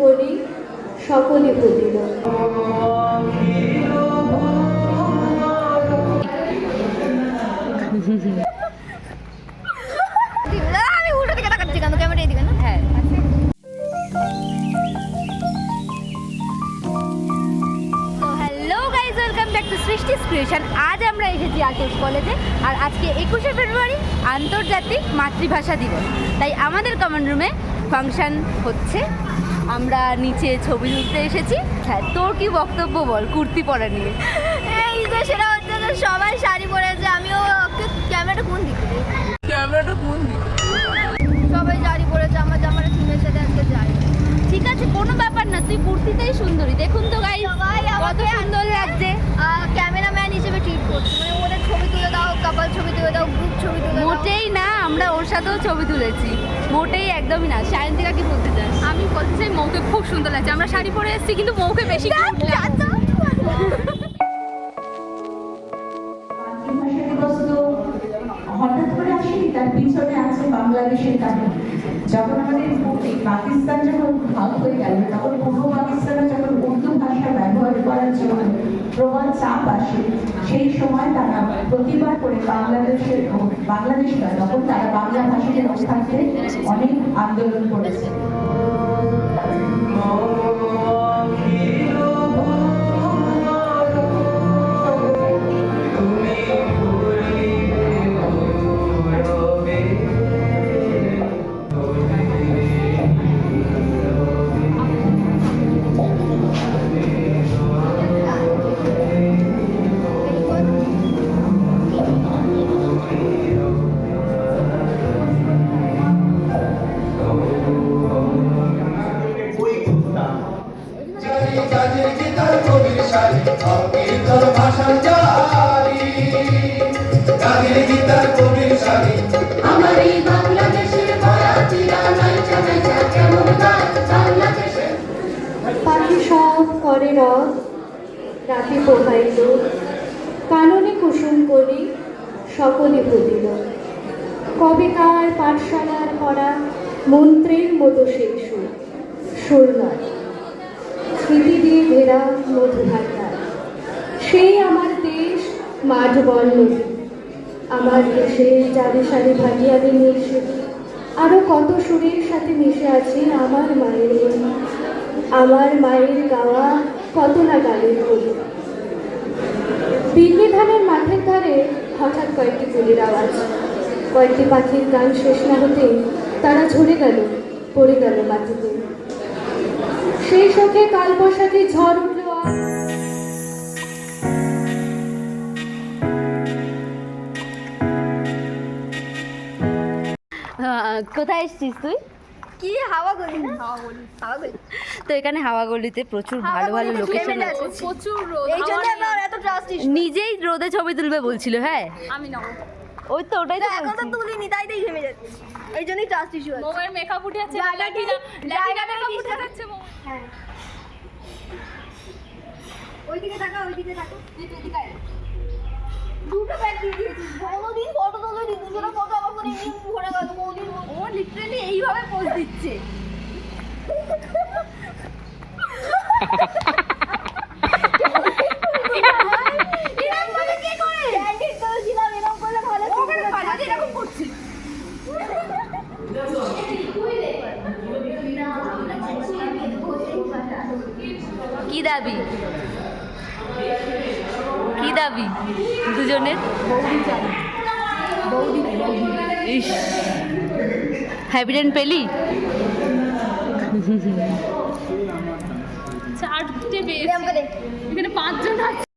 করি সকলে প্রতিল আমি উল্টো দিকে তাকাচ্ছি কেন? ক্যামেরা এদিকে না? হ্যাঁ। Hello guys welcome back to Srishti creation আজ আমরা এসেছি আর্টিস কলেজে আর আজকে একুশে ফেব্রুয়ারি আন্তর্জাতিক মাতৃভাষা দিবস। তাই আমাদের কমন রুমে ফাংশন হচ্ছে আমরা নিচে ছবি তুলতে এসেছি। হ্যাঁ তোর কি বক্তব্য বল? কুর্তি পরা নিয়ে। এই যে সেটা হচ্ছে যে সবাই শাড়ি পরেছে আমিও ক্যামেরাটা কোন দিকে? ক্যামেরাটা কোন দিকে? সবাই শাড়ি পরেছে আমার জামাটা থিমের সাথে আজকে যাই ঠিক আছে কোনো ব্যাপার না তুই কুর্তিতেই সুন্দরী। দেখুন তো গাই কত সুন্দর লাগছে। ক্যামেরাম্যান হিসেবে ট্রিট করছে। মানে ওদের ছবি তুলে দাও কাপাল ছবি তুলে দাও গ্রুপ ছবি তুলে দাও। মোটেই না আমরা ওর সাথেও ছবি তুলেছি। মোটেই একদমই না। সায়ন্তিকা কি বলতে আমি বলতে চাই মৌকে খুব সুন্দর লাগছে। আমরা শাড়ি পরে এসেছি কিন্তু মৌকে বেশি হঠাৎ করে আসেনি? তার পিছনে আছে বাংলাদেশের কাহিনী। যখন আমাদের পাকিস্তান যখন ভাগ হয়ে গেল তখন পূর্ব পাকিস্তানে যখন উর্দু ভাষা ব্যবহার করার জন্য প্রবল চাপ আসে সেই সময় তারা প্রতিবাদ করে বাংলাদেশের বাংলাদেশ নয় তখন তারা বাংলা ভাষাকে রক্ষার্থে অনেক আন্দোলন করেছে। ওই করে কাননে কুসুম করি সকলে প্রতিল কবেকার পাঠশালার পড়া মন্ত্রের মতো সেই সুর। সুর নয়, স্মৃতি দিয়ে ঘেরা মধুভান্ডার সেই আমার দেশ, মাঠ বল আমার দেশে যারে সারে ভাটিয়াদের মিশে, আরও কত সুরের সাথে মিশে আছে আমার মায়ের বলি। আমার মায়ের গাওয়া কত না গানের বলি বিঘে ধানের মাঠের ধারে হঠাৎ কয়েকটি ফুলের আওয়াজ। কয়েকটি পাখির গান শেষ না হতে তারা ঝরে গেল, পড়ে গেল মাটিতে। সেই শোকে কাল ঝড় কোথায় এসেছিস তুই? কি হাওয়া গলি না হাওয়া গলি হাওয়া গলি তো এখানে হাওয়াগলিতে প্রচুর ভালো ভালো লোকেশন আছে। প্রচুর রোদ। এই জন্য আমার এত ট্রাস্ট নিজেই রোদে ছবি তুলবে বলছিল হ্যাঁ? আমি না। ওই তো ওটাই তো এখন তো। তুলিনি তাই তাই ঘেমে যাচ্ছে। এই জন্যই ট্রাস্ট ইস্যু আছে। মেকআপ উঠে ল্যাটিনা মেকআপ উঠে যাচ্ছে হ্যাঁ। ওইদিকে তাকা ওইদিকে তাকা তুই তো এদিকে আয়। দুটো ব্যাগ দিয়ে দিয়েছিস। কোনোদিন ফটো তোলো নি দুজনে ফটো আমার ফোনে এমনি ভরে গেল। লিটারালি এইভাবে পোজ দিচ্ছে। কি দাবি? কি দাবি দুজনের? ইস। হ্যাপিডেন্ট পেলি? চারটে বেশ। পেয়েছি এখানে পাঁচজন আছে।